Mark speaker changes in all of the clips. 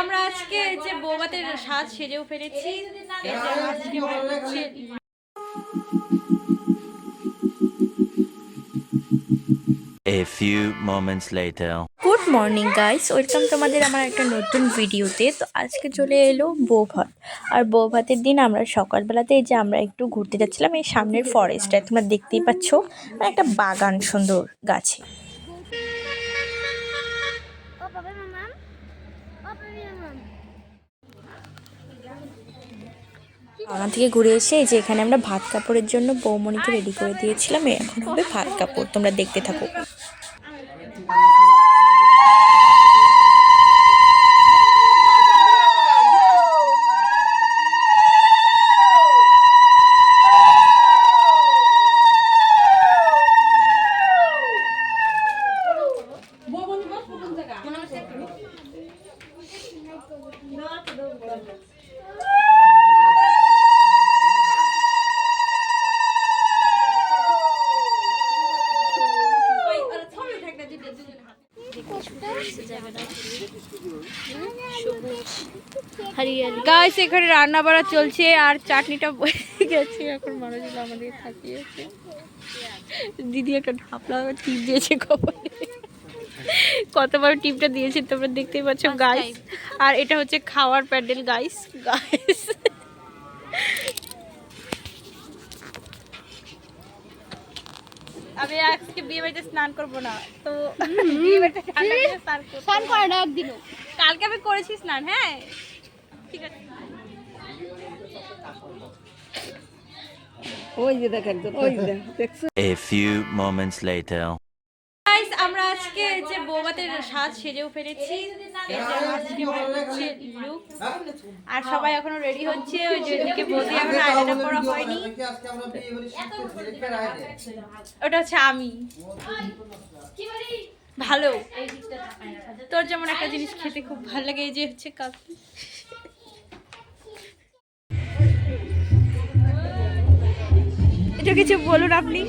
Speaker 1: আমরা আজকে যে বৌভাতের সাজ সেজেও ফেলেছি
Speaker 2: A few moments later.
Speaker 3: Good morning guys welcome তোমাদের আমার একটা নতুন ভিডিওতে তো আজকে চলে এলো বৌভাত। আর বৌভাতের দিন আমরা সকালবেলাতে যে আমরা একটু ঘুরতে যাচ্ছিলাম এই সামনের ফরেস্টটায় তোমরা দেখতেই পাচ্ছ মানে একটা বাগান সুন্দর গাছে। বাগান থেকে ঘুরে এসে এই যে এখানে আমরা ভাত কাপড়ের জন্য বৌমণিকে রেডি করে দিয়েছিলাম। এখন হবে ভাত কাপড়। তোমরা দেখতে থাকো।
Speaker 1: গাইস এখানে রান্না বাড়া চলছে আর চাটনিটা বয়ে গেছে। এখন মানুষগুলো আমাদের থাকিয়েছে। দিদি একটা ঢাপলা টিপ দিয়েছে কপালে। কতবার টিপটা দিয়েছে তোমরা দেখতেই পাচ্ছ গাইস আর এটা হচ্ছে খাওয়ার প্যান্ডেল গাইস গাইস আমি আজকে বিয়ে বাড়িতে স্নান করব না তো বিয়ে বাড়িতে স্নান করব।
Speaker 4: স্নান করে না। একদিনও।
Speaker 1: কালকে আমি করেছি স্নান হ্যাঁ। ঠিক আছে।
Speaker 2: A few moments later.
Speaker 1: আজকে যে বৌভাতের সাজ সেজেও ফেলেছি লুক। আর সবাই এখনও রেডি হচ্ছে ওই যে ওইদিকে বৌদি এখন আয়নাটা করা হয়নি। ওটা হচ্ছে আমি। ভালো। তোর যেমন একটা জিনিস খেতে খুব ভালো লাগে এই যে হচ্ছে কাকি এটা কিছু বলুন আপনি।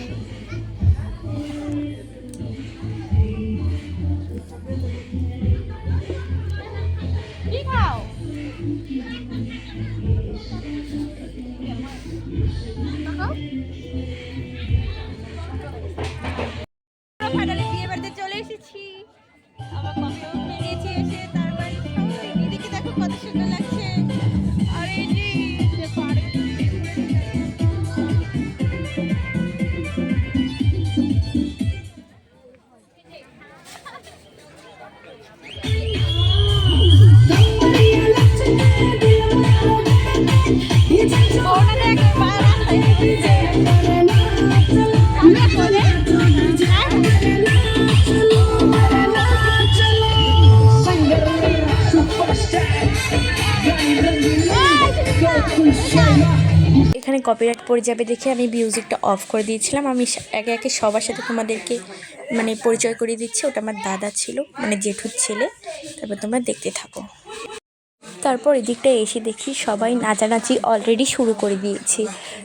Speaker 3: কপিরাইট পড়ে যাবে দেখে আমি মিউজিকটা অফ করে দিয়েছিলাম। আমি একে একে সবার সাথে তোমাদেরকে মানে পরিচয় করিয়ে দিচ্ছি। ওটা আমার দাদা ছিল মানে জেঠুর ছেলে। তারপর তোমরা দেখতে থাকো। তারপর এদিকটা এসে দেখি সবাই নাচানাচি অলরেডি শুরু করে দিয়েছে।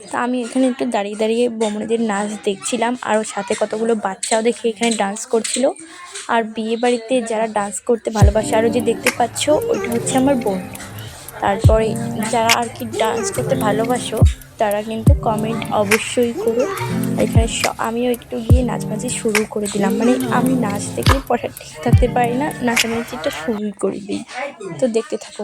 Speaker 3: তা আমি এখানে একটু দাঁড়িয়ে দাঁড়িয়ে বমনেদের নাচ দেখছিলাম। আর সাথে কতগুলো বাচ্চাও দেখে এখানে ডান্স করছিল। আর বিয়ে বাড়িতে যারা ডান্স করতে ভালোবাসে, আরও যে দেখতে পাচ্ছ, ওইটা হচ্ছে আমার বোন। তারপরে যারা আর কি ডান্স করতে ভালোবাসো তারা কিন্তু কমেন্ট অবশ্যই করো। এখানে আমিও একটু গিয়ে নাচবাজি শুরু করে দিলাম। মানে আমি নাচ থেকে পড়া ঠিক থাকতে পারি না, নাচানাচিটা শুরু করে দিই। তো দেখতে থাকো।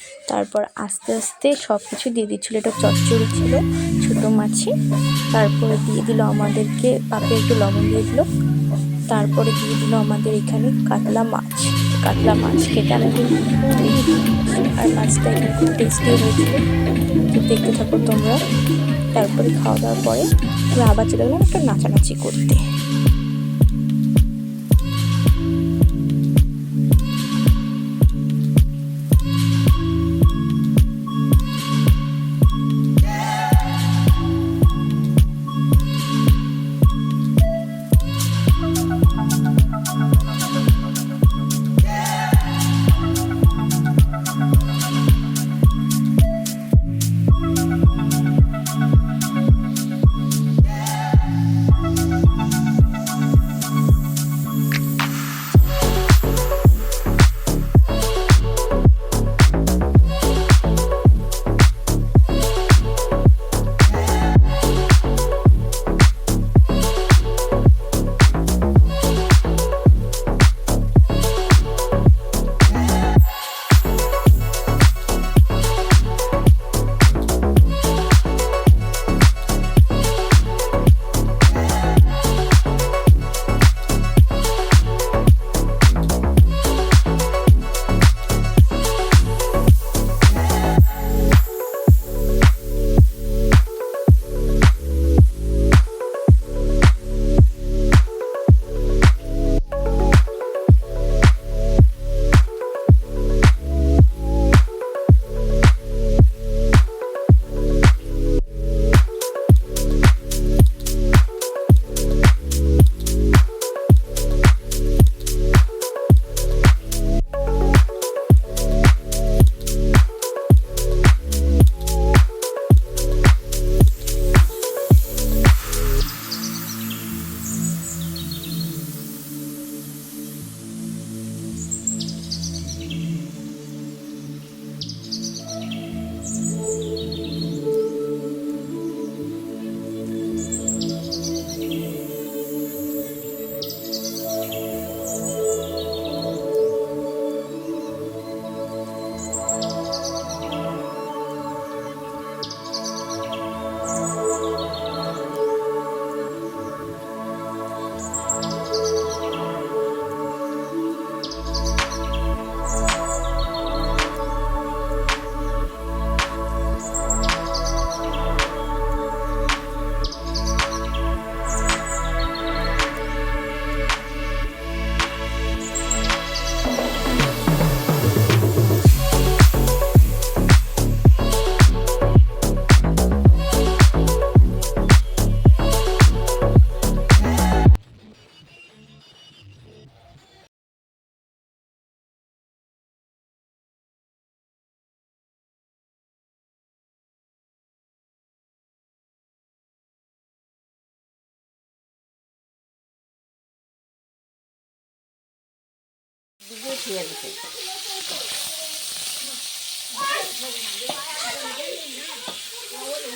Speaker 3: তারপর আস্তে আস্তে সব কিছু দিয়ে দিচ্ছিল। এটা চচ্চড়ি ছিল, ছোটো মাছি। তারপরে দিয়ে দিল আমাদেরকে পাপে একটু লবণ দিয়ে দিল। তারপরে দিয়ে দিল আমাদের এখানে কাতলা মাছ। কাতলা মাছ খেতে আমি আর মাছটা এখানে খুব টেস্টি হয়েছিল। দেখতে থাকো তোমরা। তারপরে খাওয়া দাওয়ার পরে আমরা আবার চলে গেলাম একটু নাচানাচি করতে।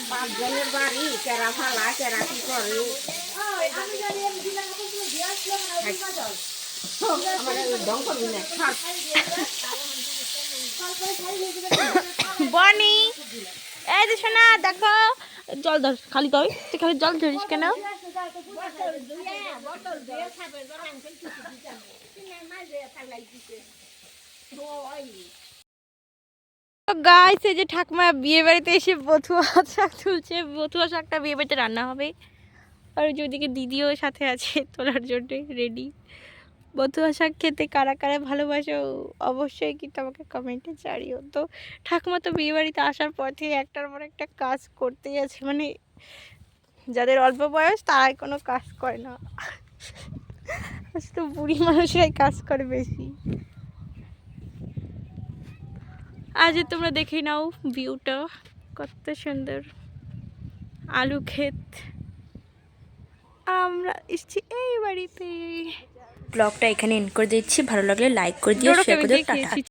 Speaker 5: পাঁচজনের বাড়ি কেরা ফালা কেরা কি করে।
Speaker 1: বনি এই যে শোনা দেখো জল ধর খালি তুই তুই খালি জল ধরিস কেন? এই যে ঠাকুমা বিয়ে বাড়িতে এসে বথুয়া শাক তুলছে, বথুয়া শাকটা বিয়ে বাড়িতে রান্না হবে। আর ওই যে ওদিকে দিদিও সাথে আছে তোলার জন্য রেডি বথুয়া শাক খেতে কারা কারা ভালোবাসো, অবশ্যই কিন্তু আমাকে কমেন্টে জানিও। তো ঠাকুমা তো বিয়ে বাড়িতে আসার থেকে একটার পর একটা কাজ করতেই আছে মানে যাদের অল্প বয়স তারাই কোনো কাজ করে না। তো বুড়ি মানুষরাই কাজ করে বেশি। আজ তোমরা দেখে নাও ভিউটা কত সুন্দর। আলু ক্ষেত। আমরা এসছি এই বাড়িতে।
Speaker 3: ব্লগটা এখানে এন্ড করে দিচ্ছি। ভালো লাগলে লাইক করে দিও শেয়ার করে দিও টাটা।